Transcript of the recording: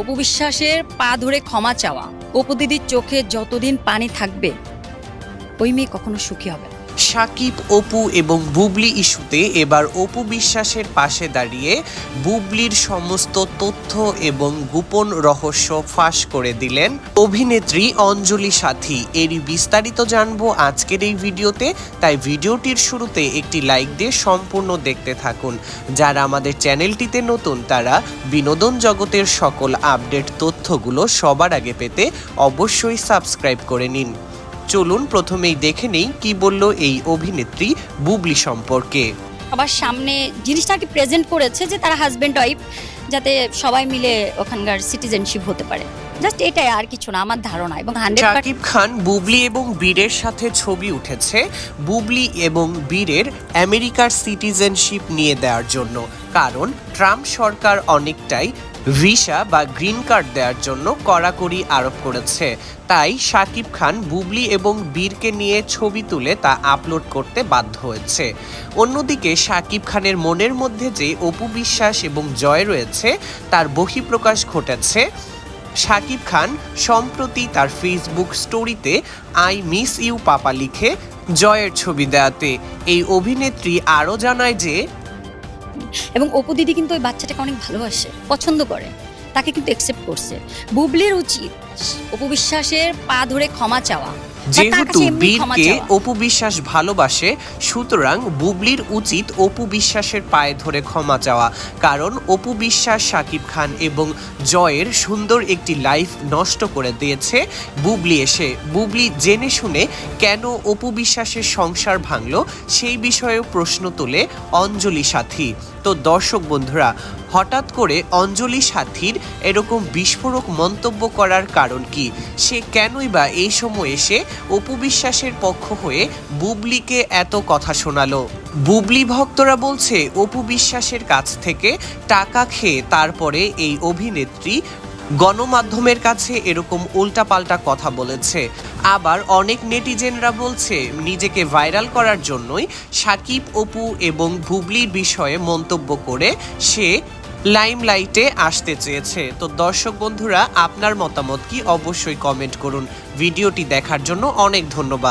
অপু বিশ্বাসের পা ধরে ক্ষমা চাওয়া। অপু দিদির চোখে যতদিন পানি থাকবে, ওই মেয়ে কখনো সুখী হবে না। সাকিব, অপু এবং বুবলি ইস্যুতে এবার অপু বিশ্বাসের পাশে দাঁড়িয়ে বুবলির সমস্ত তথ্য এবং গোপন রহস্য ফাঁস করে দিলেন অভিনেত্রী অঞ্জলি সাথী। এরই বিস্তারিত জানব আজকের এই ভিডিওতে। তাই ভিডিওটির শুরুতে একটি লাইক দিয়ে সম্পূর্ণ দেখতে থাকুন। যারা আমাদের চ্যানেলটিতে নতুন, তারা বিনোদন জগতের সকল আপডেট তথ্যগুলো সবার আগে পেতে অবশ্যই সাবস্ক্রাইব করে নিন। চলুন প্রথমেই দেখে নেই কি বলল এই অভিনেত্রী বুবলি সম্পর্কে। সবার সামনে জিনিসটা কি প্রেজেন্ট করেছে যে তারা হাজব্যান্ড ওয়াইফ যাতে সবাই মিলে ওখানকার সিটিজেনশিপ হতে পারে। জাস্ট এটাই আর কিছু না আমার ধারণা এবং শাকিব খান বুবলি এবং বীরের সাথে ছবি উঠেছে বুবলি এবং বীরের আমেরিকার সিটিজেনশিপ নিয়ে দেওয়ার জন্য। কারণ ট্রাম্প সরকার অনেকটাই ভিসা বা গ্রিন কার্ড দেওয়ার জন্য কড়াকড়ি আরোপ করেছে। তাই শাকিব খান, বুবলি এবং বীরকে নিয়ে ছবি তুলে তা আপলোড করতে বাধ্য হয়েছে। অন্যদিকে শাকিব খানের মনের মধ্যে যে অপু বিশ্বাস এবং জয় রয়েছে, তার বহিঃপ্রকাশ ঘটেছে। শাকিব খান, সম্প্রতি তার ফেসবুক স্টোরিতে আই মিস ইউ, পাপা লিখে জয়ের ছবি দেয়াতে। এই অভিনেত্রী আরও জানায় যে এবং অপু দিদি কিন্তু ওই বাচ্চাটাকে অনেক ভালোবাসে, পছন্দ করে। তাকে কিন্তু অ্যাকসেপ্ট করছে। বুবলির উচিত অপু বিশ্বাসের পা ধরে ক্ষমা চাওয়া। যেহেতু বীরকে অপু বিশ্বাস ভালোবাসে সুতরাং বুবলির উচিত অপু বিশ্বাসের পায়ে ধরে ক্ষমা চাওয়া। কারণ অপু বিশ্বাস শাকিব খান এবং জয়ের সুন্দর একটি লাইফ নষ্ট করে দিয়েছে বুবলি এসে। বুবলি জেনে শুনে কেন অপু বিশ্বাসের সংসার ভাঙলো সেই বিষয়েও প্রশ্ন তোলে অঞ্জলি সাথী। তো দর্শক বন্ধুরা হঠাৎ করে অঞ্জলি সাথীর এরকম বিস্ফোরক মন্তব্য করার কারণ কি? সে কেনই বা এই সময় এসে অপু বিশ্বাসের পক্ষ হয়ে বুবলিকে এত কথা শোনালো? বুবলি ভক্তরা বলছে, অপু বিশ্বাসের কাছ থেকে টাকা খেয়ে তারপরে এই অভিনেত্রী গণমাধ্যমের কাছে এরকম উল্টাপাল্টা কথা বলেছে। আবার অনেক নেটিজেনরা বলছে, নিজেকে ভাইরাল করার জন্যই সাকিব, অপু এবং বুবলির বিষয়ে মন্তব্য করে সে লাইমলাইটে আসতে চেয়েছে। তো দর্শক বন্ধুরা, আপনার মতামত কি? অবশ্যই কমেন্ট করুন। ভিডিওটি দেখার জন্য অনেক ধন্যবাদ।